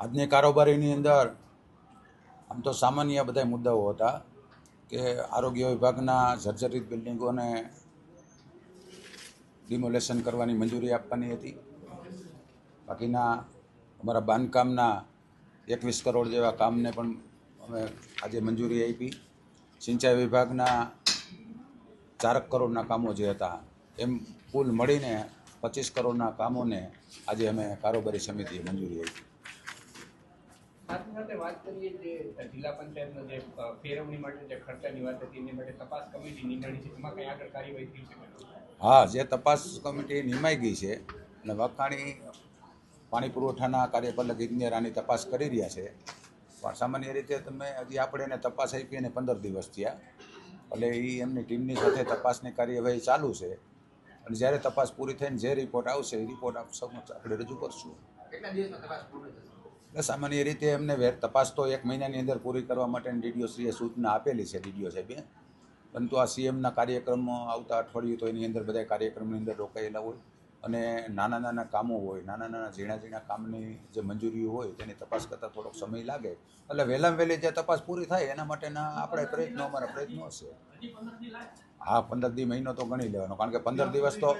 આજની કારોબારીની અંદર આમ તો સામાન્ય બધા મુદ્દાઓ હતા કે આરોગ્ય વિભાગના જર્જરિત બિલ્ડિંગોને ડિમોલેશન કરવાની મંજૂરી આપવાની હતી. બાકીના અમારા બાંધકામના એકવીસ કરોડ જેવા કામને પણ અમે આજે મંજૂરી આપી. સિંચાઈ વિભાગના ચારક કરોડના કામો જે હતા, એમ કુલ મળીને પચીસ કરોડના કામોને આજે અમે કારોબારી સમિતિએ મંજૂરી આપી. સાથે સાથે વાત કરીએ જે જિલ્લા પંચાયતનો જે ફેરવણી માટે જે ખર્ચાની વાત હતી એની માટે તપાસ કમિટી નિમણી છે. એમાં કઈ આગળ કાર્યવાહી થઈ શકે? હા જે તપાસ કમિટી નિમાઈ ગઈ છે અને વખાણી પાણી પુરવઠાના કાર્યપાલક ઇજનેર આની તપાસ કરી રહ્યા છે. પણ સામાન્ય રીતે તમે હજી આપણે એને તપાસ આપી અને પંદર દિવસ થયા. એટલે એ એમની ટીમની સાથે તપાસની કાર્યવાહી ચાલુ છે. અને જ્યારે તપાસ પૂરી થઈને જે રિપોર્ટ આવશે એ રિપોર્ટ આપ સમક્ષ આપણે રજૂ કરશું. કેટલા દિવસમાં તપાસ પૂર્ણ થશે? સામાન્ય રીતે એમને વેર તપાસ તો એક મહિનાની અંદર પૂરી કરવા માટે ડીડીઓશ્રીએ સૂચના આપેલી છે, ડીડીઓ સાહેબે. પરંતુ આ સીએમના કાર્યક્રમો આવતા અઠવાડિયું તો એની અંદર બધા કાર્યક્રમની અંદર રોકાયેલા હોય અને નાના નાના કામો હોય, નાના નાના ઝીણા ઝીણા કામની જે મંજૂરીઓ હોય તેની તપાસ કરતાં થોડોક સમય લાગે. એટલે વહેલામાં વહેલી જે તપાસ પૂરી થાય એના માટેના આપણે પ્રયત્નો, અમારા પ્રયત્નો હશે. હા, પંદર દી મહિનો તો ગણી લેવાનો, કારણ કે પંદર દિવસ તો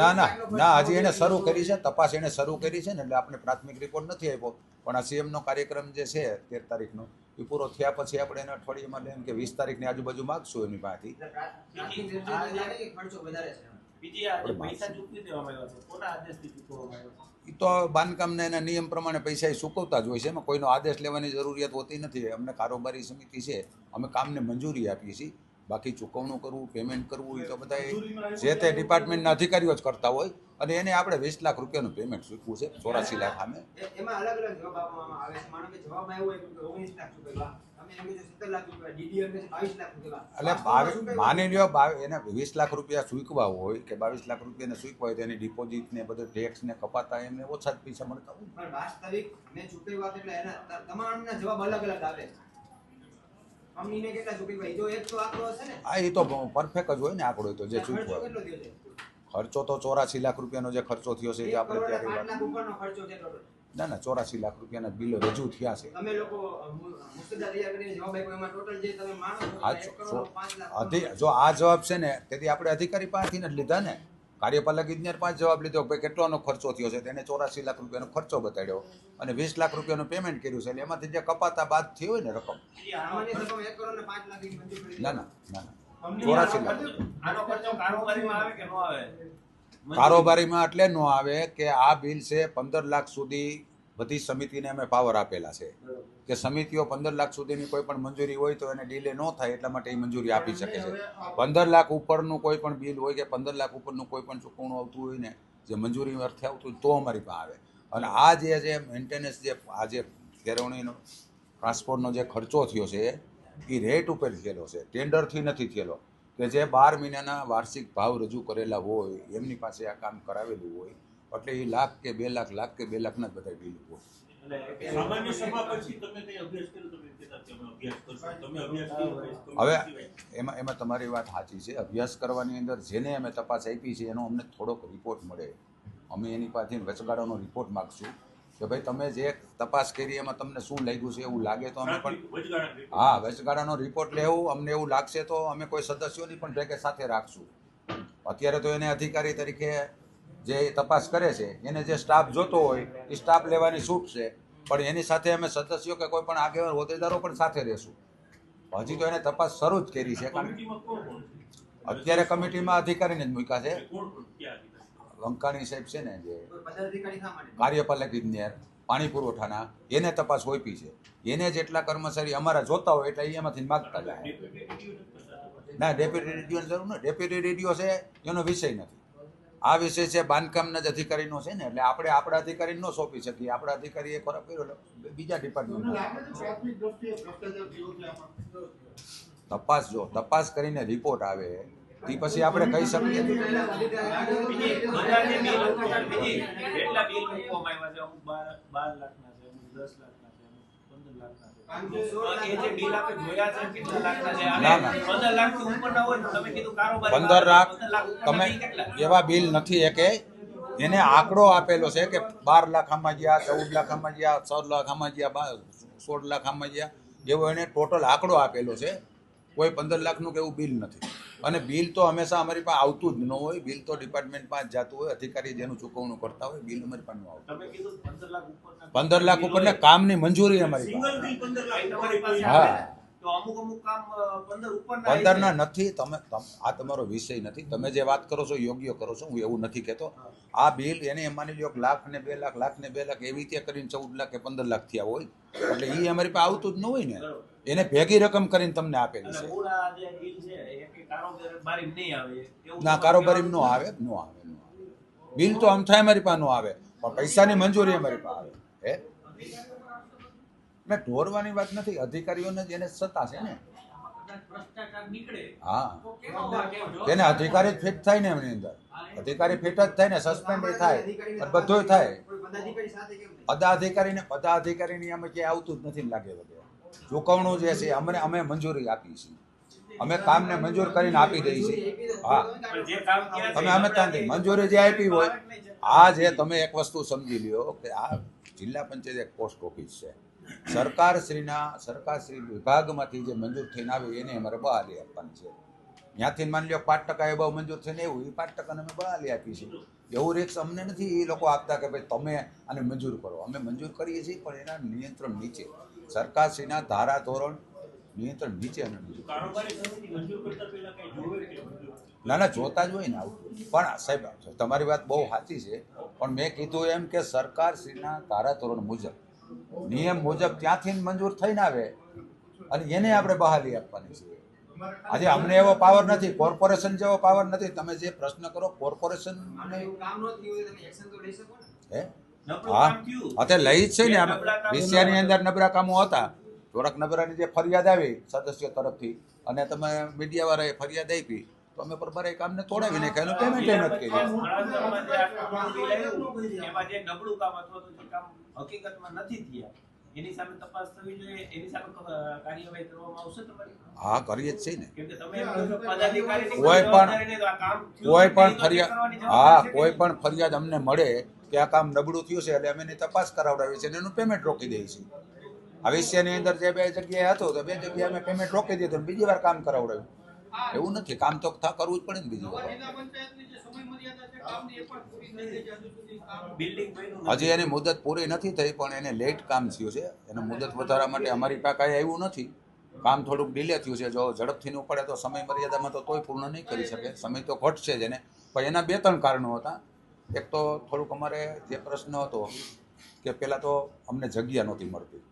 ના ના ના. હજી એને શરૂ કરી છે તપાસ એને શરૂ કરી છે ને એટલે આપણે પ્રાથમિક રિપોર્ટ નથી આપ્યો. પણ આ સીએમનો કાર્યક્રમ જે છે તેર તારીખનો એ પૂરો થયા પછી આપણે એને અઠવાડિયામાં લઈને કે વીસ તારીખની આજુબાજુ માગશું એની પાસેથી. તો બાંધકામને એના નિયમ પ્રમાણે પૈસા એ ચૂકવતા જ હોય છે એમાં. કોઈનો આદેશ લેવાની જરૂરિયાત હોતી નથી. અમને કારોબારી સમિતિ છે. અમે કામને મંજૂરી આપીએ છીએ. બાકી ચૂકવણું કરવું પેમેન્ટ કરવું એ તો બધા જે તે ડિપાર્ટમેન્ટના અધિકારીઓ જ કરતા હોય અને એને આપણે વીસ લાખ રૂપિયાનું પેમેન્ટ ચૂકવું છે ચોરાસી લાખ સામે. માનો બાવીસ એટલે બાવીસ માની લો બાવી એને વીસ લાખ રૂપિયા ચૂકવા હોય કે બાવીસ લાખ રૂપિયાને ચૂકવા હોય તો એની ડિપોઝિટ ને બધું ટેક્સ ને કપાતા એમને ઓછા જ પૈસા મળતા હોય વાસ્તવિક મેં ચૂકવ્યા એટલે એના તમામના જવાબ અલગ અલગ આવે. કંપનીને કેટલા ચૂકવ્યા એ જો એક તો આંકડો હશે ને. હા એ તો પરફેક્ટ જ હોય ને આંકડો તો જે ખર્ચો તો ચોરાસી લાખ રૂપિયાનો જે ખર્ચો થયો છે એ આપણે ત્યારે. ના ના ચોરાસી લાખ રૂપિયાના બિલો રજૂ થયા છે. તમે લોકો જવાબ આ જો આ જવાબ છે ને તેથી આપણે અધિકારી પાસેથી જ લીધા ને. કાર્યપાલક ઇજનેર પણ જવાબ લીધો. કે કેટલાનો ખર્ચો થયો છે? તેને ચોરાસી લાખ રૂપિયાનો ખર્ચો બતાડ્યો અને વીસ લાખ રૂપિયાનું પેમેન્ટ કર્યું છે. એટલે એમાંથી જે કપાતા બાદ થઈ હોય ને રકમ. ને ની ના ચોરાસી લાખ. કારોબારીમાં એટલે ન આવે કે આ બિલ છે પંદર લાખ સુધી બધી સમિતિને અમે પાવર આપેલા છે. કે સમિતિઓ પંદર લાખ સુધીની કોઈ પણ મંજૂરી હોય તો એને ડીલે ન થાય એટલા માટે એ મંજૂરી આપી શકે છે. પંદર લાખ ઉપરનું કોઈ પણ બિલ હોય કે પંદર લાખ ઉપરનું કોઈ પણ ચૂકવણું આવતું હોય ને, જે મંજૂરી અર્થે આવતું હોય તો અમારી પાસે આવે. અને આ જે જે મેન્ટેનન્સ જે, આ જે ફેરવણીનો ટ્રાન્સપોર્ટનો જે ખર્ચો થયો છે, એ રેટ ઉપર થયેલો છે. ટેન્ડરથી નથી થયેલો. કે જે બાર મહિનાના વાર્ષિક ભાવ રજૂ કરેલા હોય, એમની પાસે આ કામ કરાવેલું હોય એટલે એ લાખ કે બે લાખ લાખ કે બે લાખના જ બધા બિલ કર્યો? હવે એમાં એમાં તમારી વાત સાચી છે. અભ્યાસ કરવાની અંદર જેને અમે તપાસ આપી છે એનો અમને થોડોક રિપોર્ટ મળે. અમે એની પાસેથી વચગાળાનો રિપોર્ટ માગશું કે ભાઈ તમે જે તપાસ કરી એમાં તમને શું લાગ્યું છે એવું લાગે તો અમે પણ હા વચગાળાનો રિપોર્ટ લેવું અમને એવું લાગશે તો અમે કોઈ સદસ્યોની પણ ભેગે સાથે રાખશું. અત્યારે તો એને અધિકારી તરીકે જે તપાસ કરે છે, એને જે સ્ટાફ જોતો હોય, એ સ્ટાફ લેવાની છૂટ છે પણ એની સાથે અમે સદસ્યો કે કોઈ પણ આગેવાન, હોદ્દેદારો પણ સાથે રહેશું હજી તો એને તપાસ શરૂ જ કરી છે? અત્યારે કમિટીમાં અધિકારીને જ મૂક્યા છે? લંકાણી સાહેબ છે ને જે કાર્યપાલક ઇજનેર, પાણી પુરવઠાના, એને તપાસ હોઈપી છે એને જેટલા કર્મચારી અમારા જોતા હોય એટલે એમાંથી માગતા જાય. ના, ડેપ્યુટી રેડિયોની જરૂર ને, ડેપ્યુટી રેડિયો છે, એનો વિષય નથી આ વિષય છે બાંધકામના જ અધિકારીનો છે ને એટલે આપણે આપણા અધિકારીને ન સોંપી શકીએ. આપણા અધિકારીએ ખરાબ કર્યો એટલે બીજા ડિપાર્ટમેન્ટ તપાસ જો તપાસ કરીને રિપોર્ટ આવે તે પછી આપણે કહી શકીએ. કેટલા બિલ મૂકવામાં આવ્યા છે? અમુક બાર લાખના છે અમુક દસ લાખ. પંદર લાખ તમે એવા બિલ નથી એકે. એને આંકડો આપેલો છે કે બાર લાખ આમાં ગયા ચૌદ લાખ આમાં ગયા છ લાખ આમાં ગયા સોળ લાખ આમાં ગયા એવો એને ટોટલ આંકડો આપેલો છે. કોઈ પંદર લાખનું કે એવું બિલ નથી. અને બિલ તો હંમેશા અમારી પાસે આવતું જ ન હોય. બિલ તો ડિપાર્ટમેન્ટમાં જ જતું હોય. અધિકારી જેનું ચૂકવણું કરતા હોય બિલ અમારી પાસે આવતું. પંદર લાખ ઉપરના કામની મંજૂરી અમારી પાસે. હા. તો અમુક અમુક કામ પંદર ઉપરના પંદર ના નથી તમે આ તમારો વિષય નથી. તમે જે વાત કરો છો યોગ્ય કરો છો હું એવું નથી કહેતો. આ બિલ એને માની લો લાખ ને બે લાખ લાખ ને બે લાખ એવી રીતે કરીને ચૌદ લાખ કે પંદર લાખ થયા હોય. એટલે એ અમારી પાસે આવતું જ ન હોય ને. એને ભેગી રકમ કરીને તમને આપેલી છે. ના કારોબારી ન આવે ન આવે બિલ તો આમ થાય અમારી પાસે નો આવે પણ પૈસાની મંજૂરી અમારી પાસે આવે. હે? મેં ઢોરવાની વાત નથી, અધિકારીઓને જેને સત્તા છે ને. હા. તેને અધિકારી ફિટ થાય ને એમની અંદર. અધિકારી ફિટ જ થાય ને સસ્પેન્ડ થાય. બધું થાય. પદાધિકારીને પદાધિકારીની અમે ક્યાંય આવતું જ નથી લાગે વગેરે ચૂકવણું જે છે, અમને, અમે મંજૂરી આપી છીએ અમે કામને મંજૂર કરીને આપી દઈએ છીએ. હા. તમે અમે ત્યાંથી મંજૂરી જે આપી હોય, આ જે તમે એક વસ્તુ સમજી લ્યો કે આ જિલ્લા પંચાયત એક પોસ્ટ ઓફિસ છે. સરકારશ્રીના, સરકારશ્રી વિભાગમાંથી જે મંજૂર થઈને આવે એને અમારે બહાલી આપવાની છે. ત્યાંથી માની લો પાંચ ટકા એ બહુ મંજૂર થઈને એવું એ પાંચ ટકાને અમે બહાલી આપી છીએ એવું રિક્સ અમને નથી, એ લોકો આપતા કે ભાઈ તમે આને મંજૂર કરો. અમે મંજૂર કરીએ છીએ, પણ એના નિયંત્રણ નીચે. સરકારશ્રીના ધારા ધોરણ નિયંત્રણ નીચે અમે ના ના, જોતા જ હોય ને આવું. પણ સાહેબ, તમારી વાત બહુ સાચી છે. પણ મેં કીધું એમ કે સરકારશ્રીના ધારાધોરણ મુજબ નિયમ મુજબ ત્યાંથી મંજૂર થઈને આવે અને એને આપણે બહાલી આપવાની છે. આજે અમને એવો પાવર નથી કોર્પોરેશન જેવો પાવર નથી. તમે જે પ્રશ્ન કરો કોર્પોરેશન હે? હા. તે લઈ જ છે ને વિષયાની અંદર નબળા કામો હતા. થોડાક નબળાની જે ફરિયાદ આવી સદસ્યો તરફથી, અને તમે મીડિયાવાળાએ ફરિયાદ આપી. તો અમે પર એ કામને તોડાવી નાખ્યા એનું પેમેન્ટ કર્યું ઘરમાં જે આવ્યું, એમાં જે નબળું કામ અથવા તો જે કામ હકીકતમાં નથી થયા એની સામે તપાસ થવી જોઈએ એની સામે કાર્યવાહી કરવામાં આવશે તમારી હા કરીએ જ છે ને કોઈ પણ- કોઈ પણ ફરિયાદ હા કોઈ પણ ફરિયાદ અમને મળે કે આ કામ નબળું થયું છે એટલે અમે એની તપાસ કરાવડાવીએ છીએ અને એનું પેમેન્ટ રોકી દઈએ છીએ આ વિષયની અંદર જે બે જગ્યાએ હતું તો બે જગ્યાએ અમે પેમેન્ટ રોકી દીધું બીજી વાર કામ કરાવડાવ્યું એવું નથી કામ તો થા કરવું જ પડે ને બીજી વાર બિલ્ડિંગ બન્યું નથી. હજી એની મુદત પૂરી નથી થઈ પણ એને લેટ કામ થયું છે. એને મુદત વધારવા માટે અમારી પાસે કાંઈ આવ્યું નથી. કામ થોડુંક ડિલે થયું છે. જો ઝડપથી ન પડે તો સમય મર્યાદામાં તો તોય પૂર્ણ નહીં કરી શકે. સમય તો ઘટશે જ એને. પણ એના બે ત્રણ કારણો હતા. એક તો થોડુંક અમારે જે પ્રશ્ન હતો કે પહેલાં તો અમને જગ્યા નહોતી મળતી.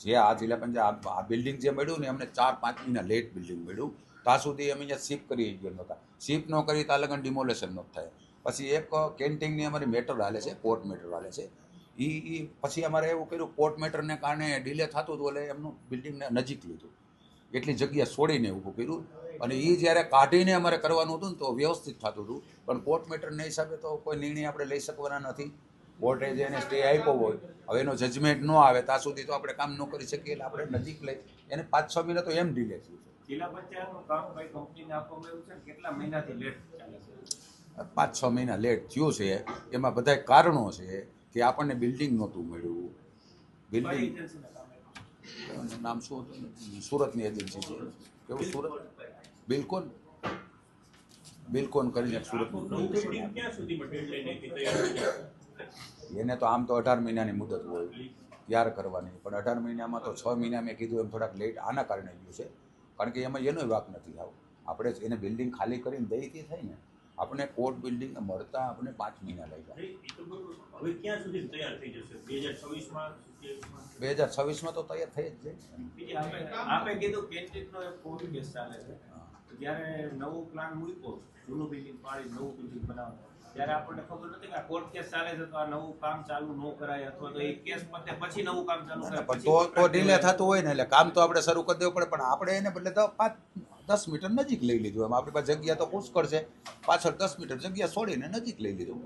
જે આ જિલ્લા પંચાયત આ બિલ્ડિંગ જે મળ્યું ને અમને ચાર પાંચ મહિના લેટ બિલ્ડિંગ મળ્યું. ત્યાં સુધી અમે અહીંયા શિફ્ટ કરી ગયા નહોતા. શિફ્ટ ન કરી ત્યાં લગન ડિમોલેશન નહોતું થાય. પછી એક કેન્ટીનની અમારી મેટર હાલે છે કોર્ટ મેટર હાલે છે. એ એ પછી અમારે એવું કર્યું કોર્ટ મેટરને કારણે ડિલે થતું હતું એટલે એમનું બિલ્ડિંગને નજીક લીધું. એટલી જગ્યા છોડીને ઊભું કર્યું. અને એ જ્યારે કાઢીને અમારે કરવાનું હતું ને તો વ્યવસ્થિત થતું હતું. પણ કોર્ટ મેટરના હિસાબે તો કોઈ નિર્ણય આપણે લઈ શકવાના નથી. કોર્ટે જેને સ્ટે આપ્યો હોય. હવે એનો જજમેન્ટ ન આવે, ત્યાં સુધી તો આપણે કામ ન કરી શકીએ એટલે આપણે નજીક લઈ. એને પાંચ છ મહિના તો એમ ડિલે થયું છે. જિલ્લા પંચાયતનું કામ કઈ કંપનીને આપવામાં આવ્યું છે કેટલા મહિનાથી લેટ ચાલે છે? પાંચ છ મહિના લેટ થયું છે. એમાં બધા કારણો છે કે આપણને બિલ્ડિંગ નહોતું મળ્યું. બિલ્ડિંગ નામ શું હતું? સુરતની એજન્સી છે. કેવું સુરત? બિલકુલ બિલકોન કરીને જશે? એને તો આમ તો અઢાર મહિનાની મુદત હોય. ત્યાર કરવાની? પણ અઢાર મહિનામાં તો છ મહિના મેં કીધું એમ થોડાક લેટ આના કારણે ગયું છે. કારણ કે એમાં એનો વાક નથી આવો. આપણે એને બિલ્ડિંગ ખાલી કરીને દઈ તે થાય ને આપણે કોર્ટ બિલ્ડિંગ મળતા આપણે પાંચ મહિના લાગ્યા. બરોબર. હવે ક્યાં સુધી તૈયાર થઈ જશે? બે હજાર છવ્વીસમાં તો તૈયાર થઈ જ જાય. બીજી આપે આપે કીધું કેન્ટીનનો એક કોર્ટ કેસ ચાલે છે. જ્યારે નવું પ્લાન મૂક્યો જૂનું બિલ્ડિંગ પાડી નવું બિલ્ડિંગ બનાવવાનું. ત્યારે આપણને ખબર નથી કે કોર્ટ કેસ ચાલે છે તો આ નવું કામ ચાલુ ન કરાય અથવા તો એ કેસ પતે પછી નવું કામ ચાલુ કરાય. પણ તો તો ડિલે થતું હોય ને એટલે કામ તો આપણે શરૂ કરી દેવું પડે પણ આપણે એને બદલે તો પાંચ દસ મીટર નજીક લઈ લીધું. એમ આપણી પાસે જગ્યા તો પુષ્કળ છે. પાછળ દસ મીટર જગ્યા છોડીને નજીક લઈ લીધું.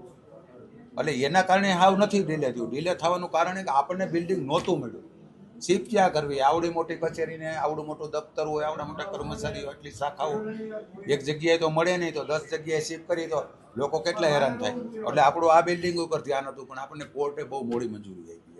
એટલે એના કારણે હાવ નથી ડિલે થયું. ડિલે થવાનું કારણ એ કે આપણને બિલ્ડિંગ નહોતું મળ્યું. શિફ્ટ ક્યાં કરવી. આવડી મોટી કચેરીને આવડું મોટું દફતર હોય, આવડા મોટા કર્મચારીઓ એટલી શાખાઓ. એક જગ્યાએ તો મળે નહીં તો દસ જગ્યાએ શિફ્ટ કરી તો લોકો કેટલા હેરાન થાય. એટલે આપણું આ બિલ્ડિંગ ઉપર ધ્યાન હતું પણ આપણને કોર્ટે બહુ મોડી મંજૂરી આપી.